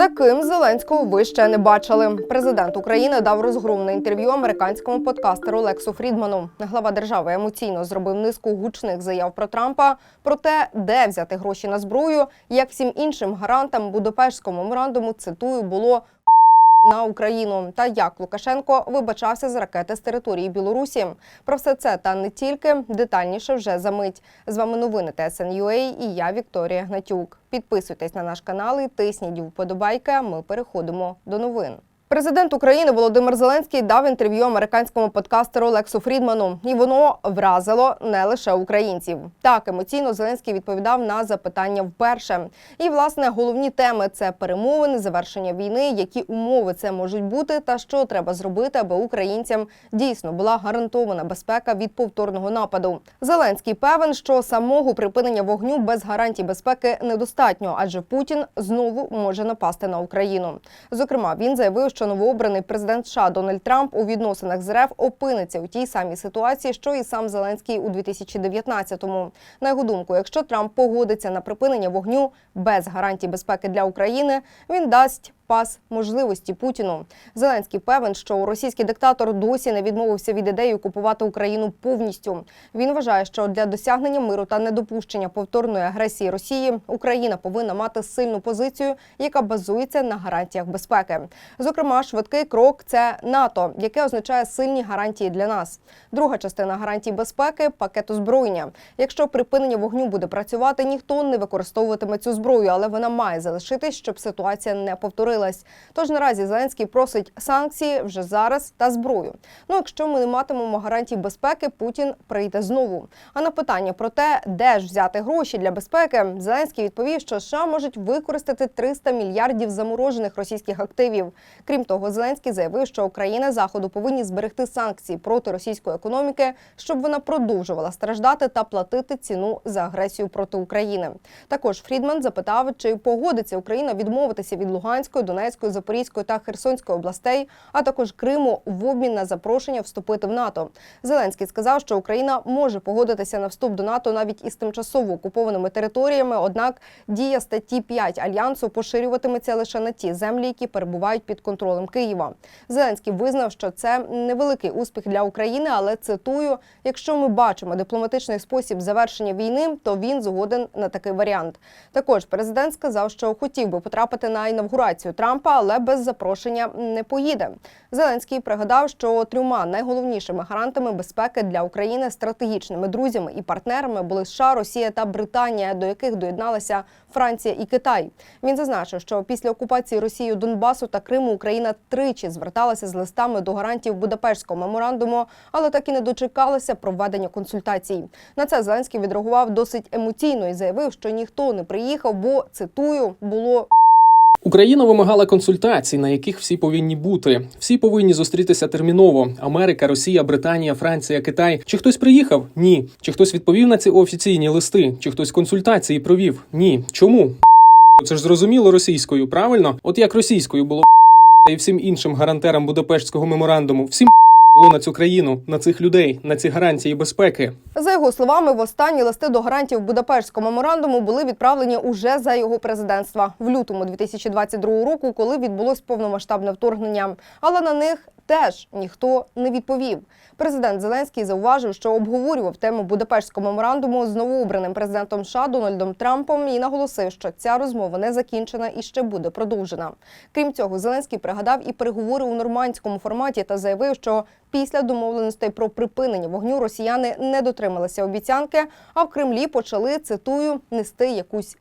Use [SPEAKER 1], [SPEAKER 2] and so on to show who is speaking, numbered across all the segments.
[SPEAKER 1] Таким Зеленського ви ще не бачили. Президент України дав розгромне інтерв'ю американському подкастеру Лексу Фрідману. Глава держави емоційно зробив низку гучних заяв про Трампа про те, де взяти гроші на зброю, як всім іншим гарантам Будапештського меморандуму цитую було. На Україну та як Лукашенко вибачався з ракети з території Білорусі. Про все це та не тільки детальніше вже за мить. З вами новини ТСНЮА і я Вікторія Гнатюк. Підписуйтесь на наш канал і тисніть вподобайки. Ми переходимо до новин. Президент України Володимир Зеленський дав інтерв'ю американському подкастеру Лексу Фрідману, і воно вразило не лише українців. Так емоційно Зеленський відповідав на запитання вперше. І власне головні теми це перемовини, завершення війни, які умови це можуть бути, та що треба зробити, аби українцям дійсно була гарантована безпека від повторного нападу. Зеленський певен, що самого припинення вогню без гарантій безпеки недостатньо, адже Путін знову може напасти на Україну. Зокрема, він заявив, що новообраний президент США Дональд Трамп у відносинах з РФ опиниться у тій самій ситуації, що і сам Зеленський у 2019-му. На його думку, якщо Трамп погодиться на припинення вогню без гарантій безпеки для України, він дасть пас можливості Путіну. Зеленський певен, що російський диктатор досі не відмовився від ідеї окупувати Україну повністю. Він вважає, що для досягнення миру та недопущення повторної агресії Росії Україна повинна мати сильну позицію, яка базується на гарантіях безпеки. Зокрема, швидкий крок це НАТО, яке означає сильні гарантії для нас. Друга частина гарантій безпеки пакет озброєння. Якщо припинення вогню буде працювати, ніхто не використовуватиме цю зброю, але вона має залишитись, щоб ситуація не повторилась. Тож наразі Зеленський просить санкції вже зараз та зброю. Ну якщо ми не матимемо гарантій безпеки, Путін прийде знову. А на питання про те, де ж взяти гроші для безпеки, Зеленський відповів, що США можуть використати 300 мільярдів заморожених російських активів. Крім того, Зеленський заявив, що Україна заходу повинні зберегти санкції проти російської економіки, щоб вона продовжувала страждати та платити ціну за агресію проти України. Також Фрідман запитав, чи погодиться Україна відмовитися від Луганської, Донецької, Запорізької та Херсонської областей, а також Криму в обмін на запрошення вступити в НАТО. Зеленський сказав, що Україна може погодитися на вступ до НАТО навіть із тимчасово окупованими територіями. Однак дія статті 5 альянсу поширюватиметься лише на ті землі, які перебувають під контролем Києва. Зеленський визнав, що це невеликий успіх для України, але цитую: якщо ми бачимо дипломатичний спосіб завершення війни, то він згоден на такий варіант. Також президент сказав, що хотів би потрапити на інавгурацію Трампа, але без запрошення не поїде. Зеленський пригадав, що трьома найголовнішими гарантами безпеки для України стратегічними друзями і партнерами були США, Росія та Британія, до яких доєдналися Франція і Китай. Він зазначив, що після окупації Росією Донбасу та Криму Україна тричі зверталася з листами до гарантів Будапештського меморандуму, але так і не дочекалася проведення консультацій. На це Зеленський відреагував досить емоційно і заявив, що ніхто не приїхав, бо цитую було.
[SPEAKER 2] Україна вимагала консультацій, на яких всі повинні бути. Всі повинні зустрітися терміново. Америка, Росія, Британія, Франція, Китай. Чи хтось приїхав? Ні. Чи хтось відповів на ці офіційні листи? Чи хтось консультації провів? Ні. Чому? Це ж зрозуміло російською, правильно? От як російською було та й всім іншим гарантерам Будапештського меморандуму, всім було на цю країну, на цих людей, на ці гарантії безпеки.
[SPEAKER 1] За його словами, востанні листи до гарантів Будапештського меморандуму були відправлені уже за його президентства в лютому 2022 року, коли відбулось повномасштабне вторгнення. Але на них теж ніхто не відповів. Президент Зеленський зауважив, що обговорював тему Будапештського меморандуму з новообраним президентом США Дональдом Трампом і наголосив, що ця розмова не закінчена і ще буде продовжена. Крім цього, Зеленський пригадав і переговори у нормандському форматі та заявив, що після домовленостей про припинення вогню росіяни не дотрималися обіцянки, а в Кремлі почали цитую нести якусь.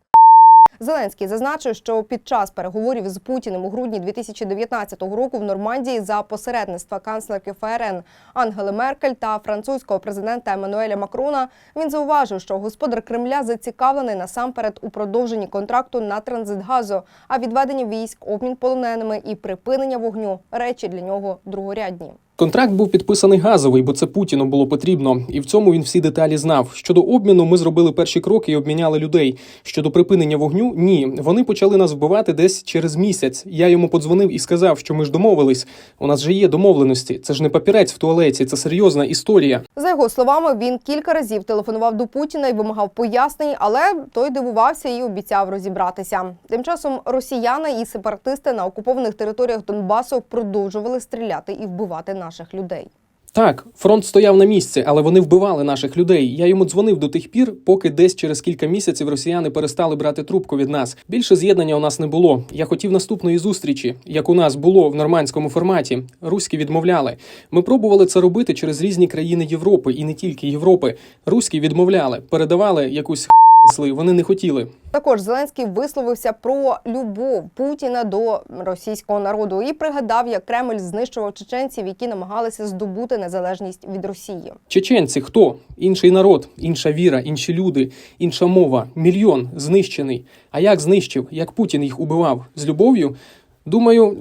[SPEAKER 1] Зеленський зазначив, що під час переговорів з Путіним у грудні 2019 року в Нормандії за посередництва канцлерки ФРН Ангели Меркель та французького президента Еммануеля Макрона він зауважив, що господар Кремля зацікавлений насамперед у продовженні контракту на транзит газу, а відведення військ, обмін полоненими і припинення вогню речі для нього другорядні.
[SPEAKER 2] Контракт був підписаний газовий, бо це Путіну було потрібно, і в цьому він всі деталі знав. Щодо обміну, ми зробили перші кроки і обміняли людей. Щодо припинення вогню, ні. Вони почали нас вбивати десь через місяць. Я йому подзвонив і сказав, що ми ж домовились. У нас же є домовленості. Це ж не папірець в туалеті, це серйозна історія.
[SPEAKER 1] За його словами, він кілька разів телефонував до Путіна і вимагав пояснень, але той дивувався і обіцяв розібратися. Тим часом росіяни і сепаратисти на окупованих територіях Донбасу продовжували стріляти і вбивати наших людей.
[SPEAKER 2] Так, фронт стояв на місці, але вони вбивали наших людей. Я йому дзвонив до тих пір, поки десь через кілька місяців росіяни перестали брати трубку від нас. Більше з'єднання у нас не було. Я хотів наступної зустрічі, як у нас було в нормандському форматі. Руські відмовляли. Ми пробували це робити через різні країни Європи і не тільки Європи. Руські відмовляли, передавали якусь х**сли, Вони не хотіли.
[SPEAKER 1] Також Зеленський висловився про любов Путіна до російського народу і пригадав, як Кремль знищував чеченців, які намагалися здобути незалежність від Росії.
[SPEAKER 2] Чеченці хто? Інший народ, інша віра, інші люди, інша мова. Мільйон знищений. А як знищив? Як Путін їх убивав? З любов'ю? Думаю,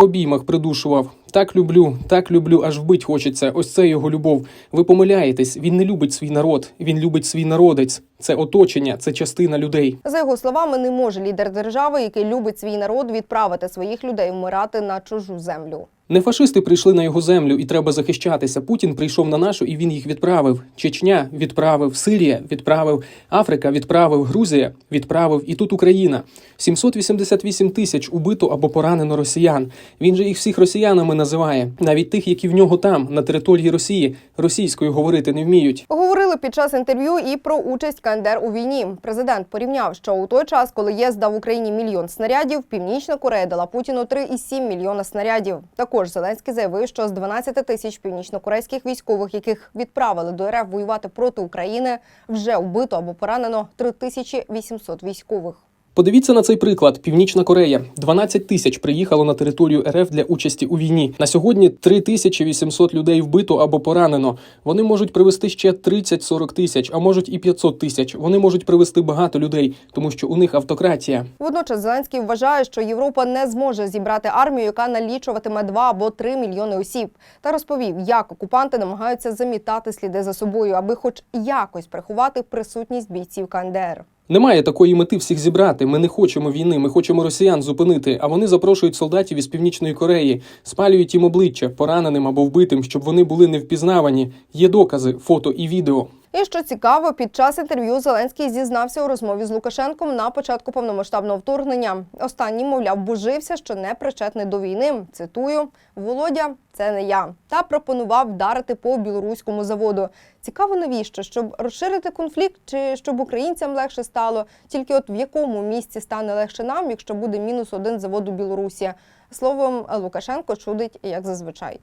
[SPEAKER 2] в обіймах придушував. Так люблю, так люблю, аж вбить хочеться. Ось це його любов. Ви помиляєтесь. Він не любить свій народ. Він любить свій народець. Це оточення, це частина людей.
[SPEAKER 1] За його словами, не може лідер держави, який любить свій народ, відправити своїх людей вмирати на чужу землю.
[SPEAKER 2] Не фашисти прийшли на його землю, і треба захищатися. Путін прийшов на нашу, і він їх відправив. Чечня відправив, Сирія відправив, Африка відправив, Грузія відправив, і тут Україна. 788 тисяч убито або поранено росіян. Він же їх всіх росіянами називає, навіть тих, які в нього там, на території Росії, російською говорити не вміють.
[SPEAKER 1] Говорили під час інтерв'ю і про участь КНДР у війні. Президент порівняв, що у той час, коли ЄС дав Україні мільйон снарядів, Північна Корея дала Путіну 3,7 мільйона снарядів. Також Зеленський заявив, що з 12 тисяч північнокорейських військових, яких відправили до РФ воювати проти України, вже вбито або поранено 3800 військових.
[SPEAKER 2] Подивіться на цей приклад: Північна Корея. 12 тисяч приїхало на територію РФ для участі у війні. На сьогодні 3800 людей вбито або поранено. Вони можуть привезти ще 30-40 тисяч, а можуть і 500 тисяч. Вони можуть привезти багато людей, тому що у них автократія.
[SPEAKER 1] Водночас Зеленський вважає, що Європа не зможе зібрати армію, яка налічуватиме 2 або 3 мільйони осіб, та розповів, як окупанти намагаються замітати сліди за собою, аби хоч якось приховати присутність бійців КНДР.
[SPEAKER 2] Немає такої мети всіх зібрати. Ми не хочемо війни. Ми хочемо росіян зупинити. А вони запрошують солдатів із північної Кореї, спалюють їм обличчя пораненим або вбитим, щоб вони були не впізнавані. Є докази, фото і відео.
[SPEAKER 1] І що цікаво, під час інтерв'ю Зеленський зізнався у розмові з Лукашенком на початку повномасштабного вторгнення. Останній, мовляв, божився, що не причетний до війни. Цитую: Володя, це не я. Та пропонував вдарити по білоруському заводу. Цікаво, навіщо? Щоб розширити конфлікт, чи щоб українцям легше стало? Тільки от в якому місці стане легше нам, якщо буде мінус один завод у Білорусі? Словом, Лукашенко чудить як зазвичай.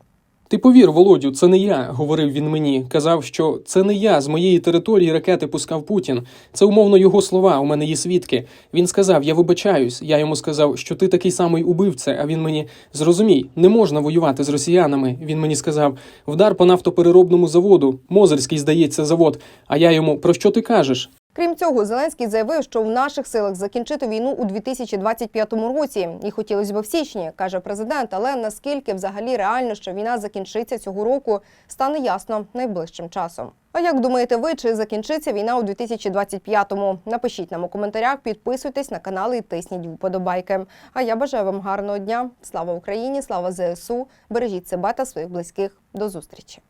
[SPEAKER 2] Ти повір, Володю, це не я, говорив він мені. Казав, що це не я з моєї території ракети пускав Путін. Це умовно його слова. У мене є свідки. Він сказав: Я вибачаюсь. Я йому сказав, що ти такий самий убивця. А він мені зрозумій, не можна воювати з росіянами. Він мені сказав: вдар по нафтопереробному заводу. Мозерський, здається, завод. А я йому про що ти кажеш?
[SPEAKER 1] Крім цього, Зеленський заявив, що в наших силах закінчити війну у 2025 році, і хотілося б в січні, каже президент. Але наскільки взагалі реально, що війна закінчиться цього року, стане ясно найближчим часом. А як думаєте ви, чи закінчиться війна у 2025-му? Напишіть нам у коментарях, підписуйтесь на канал і тисніть вподобайки. А я бажаю вам гарного дня. Слава Україні! Слава ЗСУ! Бережіть себе та своїх близьких. До зустрічі!